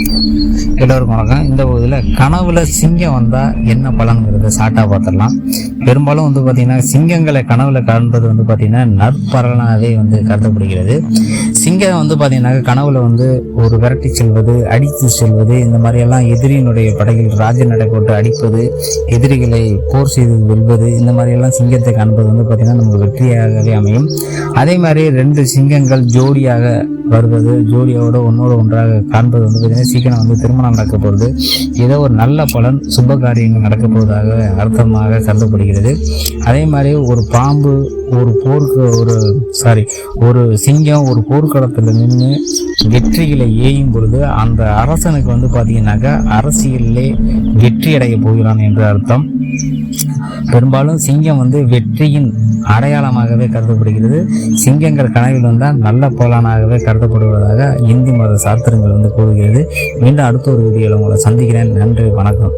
எல்லோருக்கும் வணக்கம். இந்த பகுதியில் கனவுல சிங்கம் வந்தால் என்ன பலன்கிறத சாட்டாக பார்த்துடலாம். பெரும்பாலும் வந்து பார்த்திங்கன்னா சிங்கங்களை கனவுல காண்பது வந்து பார்த்திங்கன்னா நற்பலனாகவே வந்து கருதப்படுகிறது. சிங்கம் வந்து பார்த்திங்கன்னா கனவுல வந்து ஒரு விரட்டி செல்வது அடித்து செல்வது இந்த மாதிரியெல்லாம் எதிரியினுடைய படைகள் ராஜ நடை போட்டு அடிப்பது எதிரிகளை போர் செய்து வெல்வது இந்த மாதிரியெல்லாம் சிங்கத்தை காண்பது வந்து பார்த்திங்கன்னா நமக்கு வெற்றியாகவே அமையும். அதே மாதிரி ரெண்டு சிங்கங்கள் ஜோடியாக வருவது ஜோடியோட ஒன்றோடு ஒன்றாக காண்பது வந்து பார்த்திங்கன்னா சீக்கிரம் வந்து திருமணம் நடக்க போகிறது ஏதோ ஒரு நல்ல பலன் சுப காரியங்கள் நடக்க போவதாக அர்த்தமாக கருதப்படுகிறது. அதே மாதிரி ஒரு பாம்பு ஒரு போர்க்கு ஒரு சாரி ஒரு சிங்கம் ஒரு போர்க்களத்தில் நின்று வெற்றிகளை ஏயும் பொழுது அந்த அரசனுக்கு வந்து பார்த்திங்கனாக்கா அரசியலிலே வெற்றி அடைய போகிறான் என்று அர்த்தம். பெரும்பாலும் சிங்கம் வந்து வெற்றியின் அடையாளமாகவே கருதப்படுகிறது. சிங்கங்கள் கனவில் வந்தால் நல்ல போலானாகவே கருதப்படுவதாக இந்தி மத சாத்திரங்கள் வந்து கூறுகிறது. மீண்டும் அடுத்த ஒரு வீடியோவில் உங்களை சந்திக்கிறேன். நன்றி வணக்கம்.